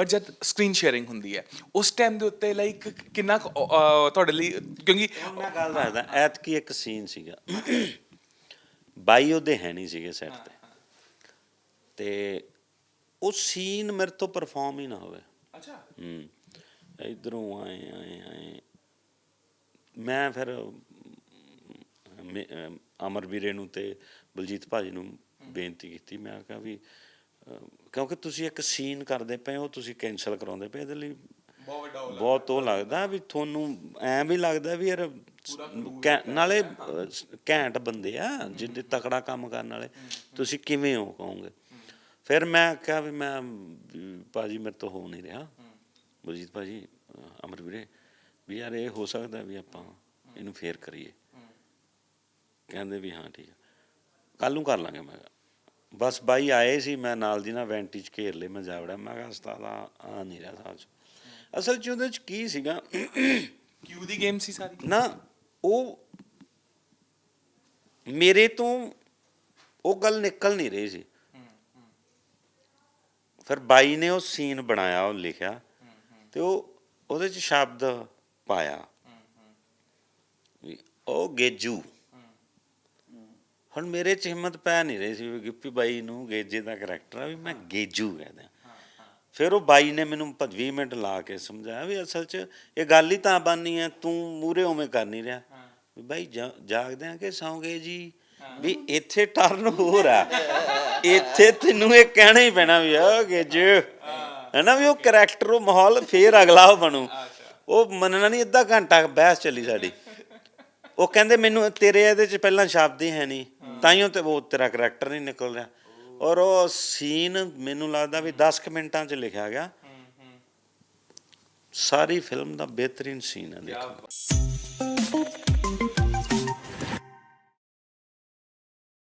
But ਜਦ screen sharing ਹੁੰਦੀ ਹੈ ਉਸ ਟਾਈਮ ਦੇ ਉੱਤੇ ਲਾਈਕ ਕਿੰਨਾ ਕੁ, ਅਹ, ਤੁਹਾਡੇ ਲਈ ਕਿਉਂਕਿ ਮੈਂ ਗੱਲ ਦੱਸਦਾ ਐਤਕੀ ਇੱਕ ਸੀਨ ਸੀਗਾ। ਬਾਈ ਉਹਦੇ ਹੈ ਨਹੀਂ ਸੀਗੇ ਸੈੱਟ ਤੇ। ਤੇ ਉਹ ਸੀਨ ਮੇਰੇ ਤੋਂ ਪਰਫਾਰਮ ਹੀ ਨਾ ਹੋਵੇ। ਅੱਛਾ। ਹੂੰ। ਇਧਰੋਂ ਆਏ ਆਏ ਆਏ। ਮੈਂ ਫਿਰ ਮੇ- ਅਮ, ਅਮਰ ਵੀਰੇ ਨੂੰ ਤੇ ਬਲਜੀਤ ਭਾਜੀ ਨੂੰ ਬੇਨਤੀ ਕੀਤੀ। ਮੈਂ ਕਿਹਾ ਵੀ ਕਿਉਂਕਿ ਤੁਸੀਂ ਇੱਕ ਸੀਨ ਕਰਦੇ ਪਏ ਹੋ ਤੁਸੀਂ ਕੈਨਸਲ ਕਰਾਉਂਦੇ ਪਏ ਇਹਦੇ ਲਈ ਬਹੁਤ ਵੱਡਾ ਬਹੁਤ ਉਹ ਲੱਗਦਾ ਵੀ ਤੁਹਾਨੂੰ ਐਂ ਵੀ ਲੱਗਦਾ ਵੀ ਯਾਰ ਨਾਲੇ ਘੈਂਟ ਬੰਦੇ ਆ ਜਿੱਦੇ ਤਕੜਾ ਕੰਮ ਕਰਨ ਵਾਲੇ। ਤੁਸੀਂ ਕਿਵੇਂ ਹੋ ਕਹੋਗੇ? ਫਿਰ ਮੈਂ ਕਿਹਾ ਵੀ ਮੈਂ ਭਾਜੀ ਮੇਰੇ ਤੋਂ ਹੋ ਨਹੀਂ ਰਿਹਾ। ਬਲਜੀਤ ਭਾਜੀ ਅਮਰ ਵੀਰੇ ਵੀ ਯਾਰ ਇਹ ਹੋ ਸਕਦਾ ਵੀ ਆਪਾਂ ਇਹਨੂੰ ਫੇਰ ਕਰੀਏ। ਕਹਿੰਦੇ ਵੀ ਹਾਂ ਠੀਕ ਕੱਲ ਨੂੰ ਕਰ ਲਾਂਗੇ ਮੈਂ। ਬਸ ਬਾਈ ਆਏ ਸੀ ਮੈਂ ਨਾਲ ਦੀ ਨਾਲ ਵੈਂਟੀਜ ਘੇਰ ਲਏ ਮੈਂ ਜਾ ਵੜਿਆ ਮੈਂ ਕਿਹਾ ਉਸਤਾਦ ਆ ਆ ਨਹੀਂ ਰਿਹਾ ਚ। ਅਸਲ ਚ ਉਹਦੇ ਚ ਕੀ ਸੀਗਾ? ਕਿਊ ਦੀ ਗੇਮ ਸੀ ਸਾਰੀ। ਨਾ ਉਹ ਮੇਰੇ ਤੋਂ ਉਹ ਗੱਲ ਨਿਕਲ ਨਹੀਂ ਰਹੀ ਸੀ। ਫਿਰ ਬਾਈ ਨੇ ਉਹ ਸੀਨ ਬਣਾਇਆ ਉਹ ਲਿਖਿਆ। ਤੇ ਉਹ ਉਹਦੇ ਚ ਸ਼ਬਦ ਪਾਇਆ। ਉਹ ਗੇਜੂ। ਹੁਣ ਮੇਰੇ ਚ ਹਿੰਮਤ ਪੈ ਨਹੀਂ ਰਹੀ ਸੀ ਵੀ ਗਿੱਪੀ ਬਾਈ ਨੂੰ ਗੇਜੇ ਦਾ ਕਰੈਕਟਰ ਆ ਵੀ ਮੈਂ ਗੇਜੂ ਕਹਿੰਦਾ। ਫਿਰ ਉਹ ਬਾਈ ਨੇ ਮੈਨੂੰ 20 ਮਿੰਟ ਲਾ ਕੇ ਸਮਝਾਇਆ ਵੀ ਅਸਲ 'ਚ ਇਹ ਗੱਲ ਹੀ ਤਾਂ ਬਾਨੀ ਹੈ ਤੂੰ ਮੂਰੇ ਉਵੇਂ ਕਰ ਨਹੀਂ ਰਿਹਾ। ਵੀ ਬਾਈ ਜਾਗਦੇ ਆ ਕਿ ਸੌਂਗੇ ਜੀ? ਵੀ ਇੱਥੇ ਟਰਨ ਹੋ ਰਿਹਾ ਇੱਥੇ ਤੈਨੂੰ ਇਹ ਕਹਿਣਾ ਹੀ ਪੈਣਾ ਵੀ ਆ ਗੇਜੂ ਹੈਨਾ ਵੀ ਉਹ ਕਰੈਕਟਰ ਉਹ ਮਾਹੌਲ ਫੇਰ ਅਗਲਾ ਉਹ ਬਣੂ। ਉਹ ਮੰਨਣਾ ਨਹੀਂ ਅੱਧਾ ਘੰਟਾ ਬਹਿਸ ਚੱਲੀ ਸਾਡੀ। ਉਹ ਕਹਿੰਦੇ ਮੈਨੂੰ ਤੇਰੇ ਇਹਦੇ ਚ ਪਹਿਲਾਂ ਸ਼ਬਦ ਹੀ ਹੈ ਨਹੀਂ। ਤਾਈਓ ਤੇ ਉਹ ਤੇਰਾ ਕਰੈਕਟਰ ਨਹੀਂ ਨਿਕਲ ਰਿਹਾ। ਔਰ ਉਹ ਸੀਨ ਮੈਨੂੰ ਲੱਗਦਾ ਵੀ 10 ਕੁ ਮਿੰਟਾਂ ਚ ਲਿਖਿਆ ਗਿਆ। ਸਾਰੀ ਫਿਲਮ ਦਾ ਬਿਹਤਰੀਨ ਸੀਨ ਹੈ, ਦੇਖੋ।